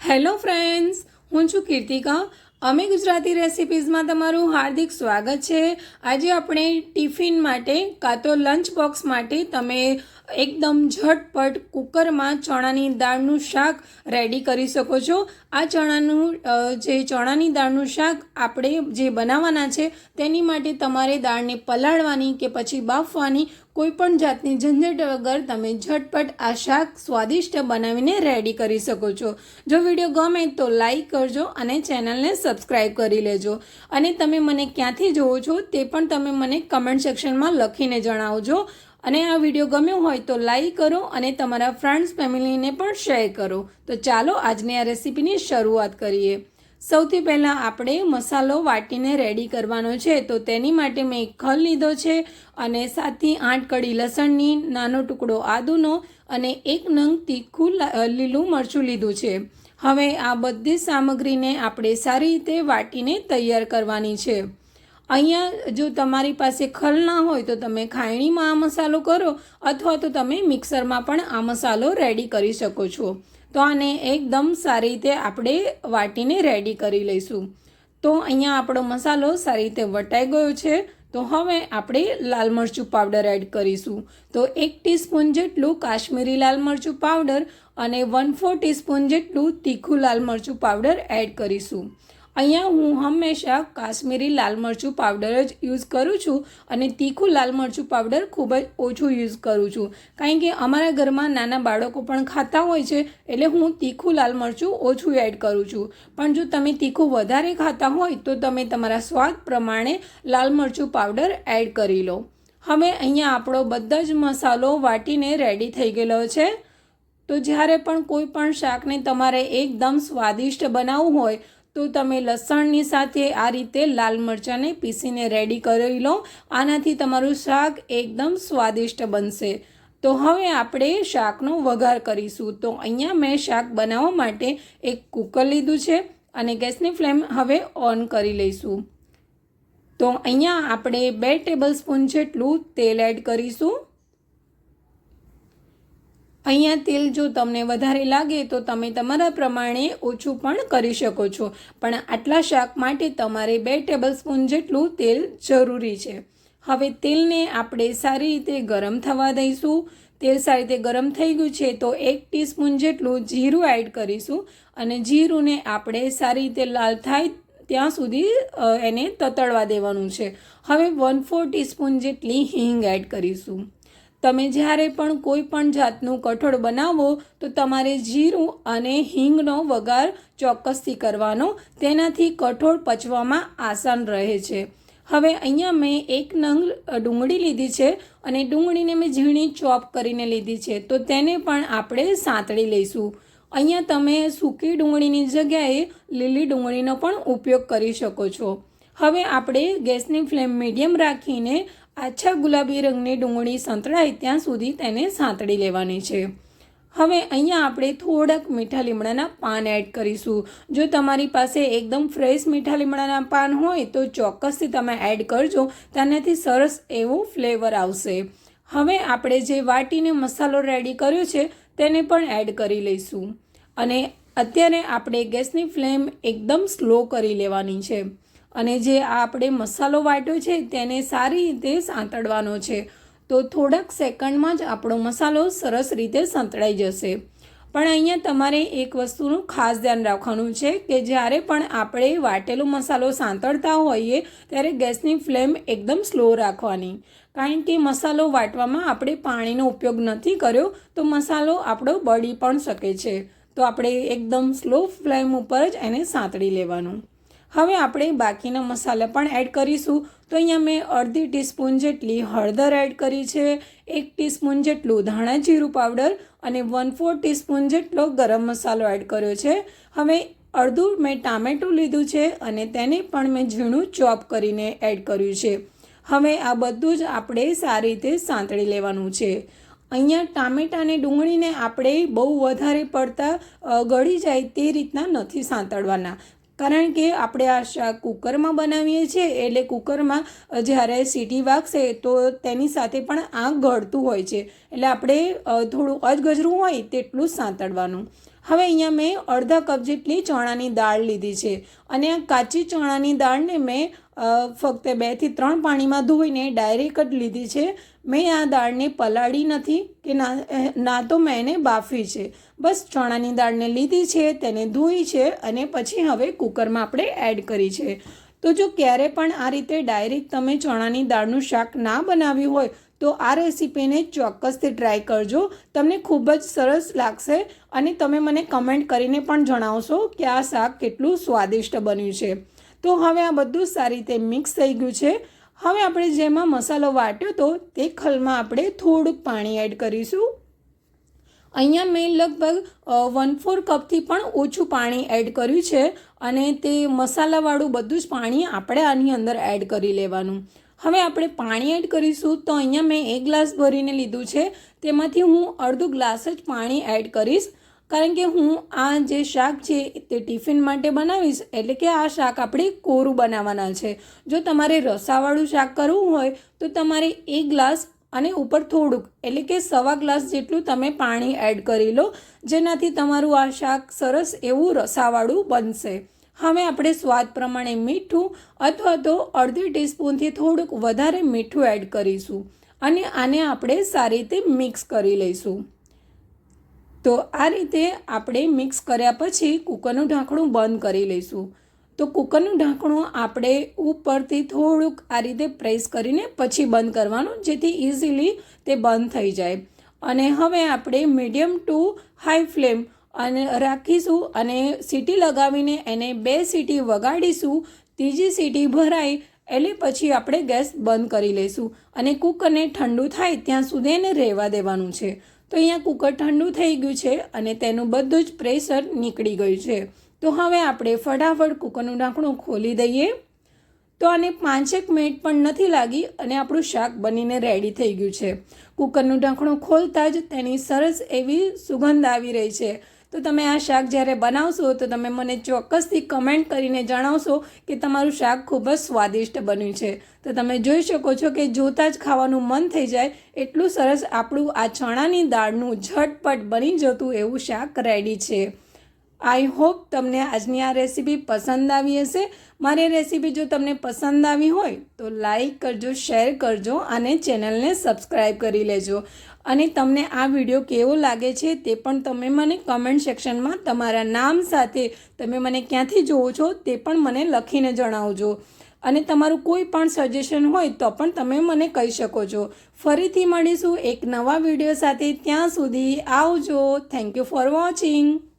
Hello friends, હું છું કીર્તિકા. અમે ગુજરાતી રેસિપીઝમાં તમારું હાર્દિક સ્વાગત છે. આજે આપણે ટિફિન માટે કાં તો લંચ બોક્સ માટે તમે એકદમ ઝટપટ કુકરમાં ચણાની દાળનું શાક રેડી કરી શકો છો. આ ચણાનું જે ચણાની દાળનું શાક આપણે જે બનાવવાના છે, તેની માટે તમારે દાળને પલાળવાની કે પછી બાફવાની કોઈ પણ જાતની ઝંઝટ વગર તમે ઝટપટ આ શાક સ્વાદિષ્ટ બનાવીને રેડી કરી શકો છો. જો વીડિયો ગમે તો લાઈક કરજો અને ચેનલને સબસ્ક્રાઈબ કરી લેજો. અને તમે મને ક્યાંથી જોવો છો તે પણ તમે મને કમેન્ટ સેક્શનમાં લખીને જણાવજો. અને આ વીડિયો ગમ્યો હોય તો લાઈક કરો અને તમારા ફ્રેન્ડ્સ ફેમિલીને પણ શેર કરો. તો ચાલો આજની આ રેસીપીની શરૂઆત કરીએ. સૌથી પહેલાં આપણે મસાલો વાટીને રેડી કરવાનો છે. તો તેની માટે મેં એક ખલ લીધો છે અને સાતથી આઠ કડી લસણની નાનો ટુકડો આદુનો અને એક નંગ તીખું લીલું મરચું લીધું છે. હવે આ બધી સામગ્રીને આપણે સારી રીતે વાટીને તૈયાર કરવાની છે. અહીંયા જો તમારી પાસે ખલ ના હોય તો તમે ખાયણીમાં આ મસાલો કરો અથવા તો તમે મિક્સરમાં પણ આ મસાલો રેડી કરી શકો છો. તો આને એકદમ સારી રીતે આપણે વાટીને રેડી કરી લઈશું. તો અહીંયા આપણો મસાલો સારી રીતે વટાઈ ગયો છે. તો હવે આપણે લાલ મરચું પાવડર એડ કરીશું. તો એક ટીસ્પૂન જેટલું કાશ્મીરી લાલ મરચું પાવડર અને વન ફોર ટીસ્પૂન જેટલું તીખું લાલ મરચું પાવડર એડ કરીશું. અહીંયા હું હંમેશા કાશ્મીરી લાલ મરચું પાવડર જ યુઝ કરું છું અને તીખું લાલ મરચું પાવડર ખૂબ જ ઓછું યુઝ કરું છું. કારણ કે અમારા ઘરમાં નાના બાળકો પણ ખાતા હોય છે, એટલે હું તીખું લાલ મરચું ઓછું એડ કરું છું. પણ જો તમે તીખું વધારે ખાતા હોય, તો તમે તમારા સ્વાદ પ્રમાણે લાલ મરચું પાવડર એડ કરી લો. હવે અહીંયા આપણો બધા જ મસાલો વાટીને રેડી થઈ ગયેલો છે. તો જ્યારે પણ કોઈ પણ શાકને તમારે એકદમ સ્વાદિષ્ટ બનાવવું હોય તો તમે લસણની સાથે આ રીતે લાલ મરચાંને પીસીને રેડી કરી લો. આનાથી તમારું શાક એકદમ સ્વાદિષ્ટ બનશે. તો હવે આપણે શાકનો વઘાર કરીશું. તો અહીંયા મેં શાક બનાવવા માટે એક કુકર લીધું છે અને ગેસની ફ્લેમ હવે ઓન કરી લઈશું. તો અહીંયા આપણે બે ટેબલ સ્પૂન જેટલું તેલ એડ કરીશું. અહીંયા તેલ જો તમને વધારે લાગે તો તમે તમારા પ્રમાણે ઓછું પણ કરી શકો છો. પણ આટલા શાક માટે તમારે બે ટેબલ સ્પૂન જેટલું તેલ જરૂરી છે. હવે તેલને આપણે સારી રીતે ગરમ થવા દઈશું. તેલ સારી રીતે ગરમ થઈ ગયું છે તો એક ટીસ્પૂન જેટલું જીરું એડ કરીશું અને જીરુંને આપણે સારી રીતે લાલ થાય ત્યાં સુધી એને તતડવા દેવાનું છે. હવે વન ફોર ટીસ્પૂન જેટલી હિંગ એડ કરીશું. તમે જ્યારે પણ કોઈ પણ જાતનું કઠોળ બનાવો, તો તમારે જીરું અને હિંગનો વઘાર ચોક્કસથી કરવાનો. તેનાથી કઠોળ પચવામાં આસાન રહે છે. હવે અહીંયા મેં એક નંગ ડુંગળી લીધી છે અને ડુંગળીને મેં ઝીણી ચોપ કરીને લીધી છે, તો તેને પણ આપણે સાંતળી લઈશું. અહીંયા તમે સૂકી ડુંગળીની જગ્યાએ લીલી ડુંગળીનો પણ ઉપયોગ કરી શકો છો. હવે આપણે ગેસની ફ્લેમ મીડિયમ રાખીને આછા ગુલાબી રંગની ડુંગળી સંતળાય ત્યાં સુધી તેને સાંતળી લેવાની છે. હવે અહીંયા આપણે થોડાક મીઠા લીમડાના પાન એડ કરીશું. જો તમારી પાસે એકદમ ફ્રેશ મીઠા લીમડાના પાન હોય તો ચોક્કસથી તમે એડ કરજો. તેનાથી સરસ એવો ફ્લેવર આવશે. હવે આપણે જે વાટીને મસાલો રેડી કર્યો છે તેને પણ એડ કરી લઈશું. અને અત્યારે આપણે ગેસની ફ્લેમ એકદમ સ્લો કરી લેવાની છે. અને જે આપણે મસાલો વાટ્યો છે તેને સારી રીતે સાંતળવાનો છે. તો થોડાક સેકન્ડમાં જ આપણો મસાલો સરસ રીતે સંતળાઈ જશે. પણ અહીંયા તમારે એક વસ્તુનું ખાસ ધ્યાન રાખવાનું છે કે જ્યારે પણ આપણે વાટેલો મસાલો સાંતળતા હોઈએ ત્યારે ગેસની ફ્લેમ એકદમ સ્લો રાખવાની. કારણ કે મસાલો વાટવામાં આપણે પાણીનો ઉપયોગ નથી કર્યો તો મસાલો આપણો બળી પણ શકે છે. તો આપણે એકદમ સ્લો ફ્લેમ ઉપર જ એને સાંતળી લેવાનું. હવે આપણે બાકીના મસાલા પણ એડ કરીશું. તો અહીંયા મેં અડધી ટીસ્પૂન જેટલી હળદર એડ કરી છે, એક ટીસ્પૂન જેટલું ધાણા જીરું પાવડર અને વન ફોર ટીસ્પૂન જેટલો ગરમ મસાલો એડ કર્યો છે. હવે અડધું મેં ટામેટું લીધું છે અને તેને પણ મેં ઝીણું ચોપ કરીને એડ કર્યું છે. હવે આ બધું જ આપણે સારી રીતે સાંતળી લેવાનું છે. અહીંયા ટામેટાં ડુંગળીને આપણે બહુ વધારે પડતા ગળી જાય તે રીતના નથી સાંતળવાના. કારણ કે આપણે આ કુકરમાં બનાવીએ છીએ, એટલે કુકરમાં જ્યારે સીટી વાગશે તો તેની સાથે પણ આગ ગળતું હોય છે. એટલે આપણે થોડું અજગજરું હોય તેટલું સાંતળવાનું. હવે અહીંયા મેં અડધા કપ જેટલી ચણાની દાળ લીધી છે. અને આ કાચી ચણાની દાળને મેં ફક્ત બેથી ત્રણ પાણીમાં ધોઈને ડાયરેક્ટ જ લીધી છે. મેં આ દાળને પલાળી નથી કે ના ના તો મેં એને બાફી છે. બસ ચણાની દાળને લીધી છે, તેને ધોઈ છે અને પછી હવે કુકરમાં આપણે એડ કરી છે. તો જો ક્યારે પણ આ રીતે ડાયરેક્ટ તમે ચણાની દાળનું શાક ના બનાવ્યું હોય, તો આ રેસીપીને ચોક્કસથી ટ્રાય કરજો. તમને ખૂબ જ સરસ લાગશે અને તમે મને કમેન્ટ કરીને પણ જણાવશો કે આ શાક કેટલું સ્વાદિષ્ટ બન્યું છે. તો હવે આ બધું સારી રીતે મિક્સ થઈ ગયું છે. હવે આપણે જેમાં મસાલો વાટ્યો તો તે ખલમાં આપણે થોડુંક પાણી એડ કરીશું. અહીંયા મેં લગભગ વન ફોર કપથી પણ ઓછું પાણી એડ કર્યું છે અને તે મસાલાવાળું બધું જ પાણી આપણે આની અંદર એડ કરી લેવાનું. હવે આપણે પાણી એડ કરીશું તો અહીંયા મેં એક ગ્લાસ ભરીને લીધું છે. તેમાંથી હું અડધું ગ્લાસ જ પાણી એડ કરીશ. કારણ કે હું આ જે શાક છે તે ટિફિન માટે બનાવીશ, એટલે કે આ શાક આપણે કોરું બનાવવાના છે. જો તમારે રસાવાળું શાક કરવું હોય, તો તમારે એક ગ્લાસ અને ઉપર થોડુંક, એટલે કે સવા ગ્લાસ જેટલું તમે પાણી એડ કરી લો, જેનાથી તમારું આ શાક સરસ એવું રસાવાળું બનશે. હવે આપણે સ્વાદ પ્રમાણે મીઠું અથવા તો અડધી ટીસ્પૂનથી થોડુંક વધારે મીઠું એડ કરીશું અને આને આપણે સારી રીતે મિક્સ કરી લઈશું. તો આ રીતે આપણે મિક્સ કર્યા પછી કૂકરનું ઢાંકણું બંધ કરી લઈશું. તો કૂકરનું ઢાંકણું આપણે ઉપરથી થોડુંક આ રીતે પ્રેસ કરીને પછી બંધ કરવાનું, જેથી ઇઝીલી તે બંધ થઈ જાય. અને હવે આપણે મીડિયમ ટુ હાઈ ફ્લેમ અને રાખીશું અને સીટી લગાવીને એને બે સીટી વગાડીશું. ત્રીજી સીટી ભરાય એટલે પછી આપણે ગેસ બંધ કરી લઈશું અને કૂકરને ઠંડુ થાય ત્યાં સુધી એને રહેવા દેવાનું છે. તો અહીંયા કુકર ઠંડુ થઈ ગયું છે અને તેનું બધું જ પ્રેશર નીકળી ગયું છે. તો હવે આપણે ફટાફટ કુકરનું ઢાંકણું ખોલી દઈએ. તો આને પાંચેક મિનિટ પણ નથી લાગી અને આપણું શાક બનીને રેડી થઈ ગયું છે. કુકરનું ઢાંકણું ખોલતા જ તેની સરસ એવી સુગંધ આવી રહી છે. તો તમે આ શાક જ્યારે બનાવશો, તો તમે મને ચોક્કસથી કમેન્ટ કરીને જણાવશો કે તમારું શાક ખૂબ જ સ્વાદિષ્ટ બન્યું છે. તો તમે જોઈ શકો છો કે જોતાં જ ખાવાનું મન થઈ જાય, એટલું સરસ આપણું આ ચણાની દાળનું ઝટપટ બની જતું એવું શાક રેડી છે. આઈ હોપ તમને આજની આ રેસીપી પસંદ આવી હશે. મારી રેસીપી જો તમને પસંદ આવી હોય તો લાઈક કરજો, શેર કરજો અને ચેનલને સબસ્ક્રાઈબ કરી લેજો. અને તમને આ વીડિયો કેવો લાગે છે તે પણ તમે મને કમેન્ટ સેક્શનમાં તમારા નામ સાથે તમે મને ક્યાંથી જોવો છો તે પણ મને લખીને જણાવજો. અને તમારું કોઈ પણ સજેશન હોય તો પણ તમે મને કહી શકો છો. ફરીથી મળીશું એક નવા વીડિયો સાથે. ત્યાં સુધી આવજો. Thank you for watching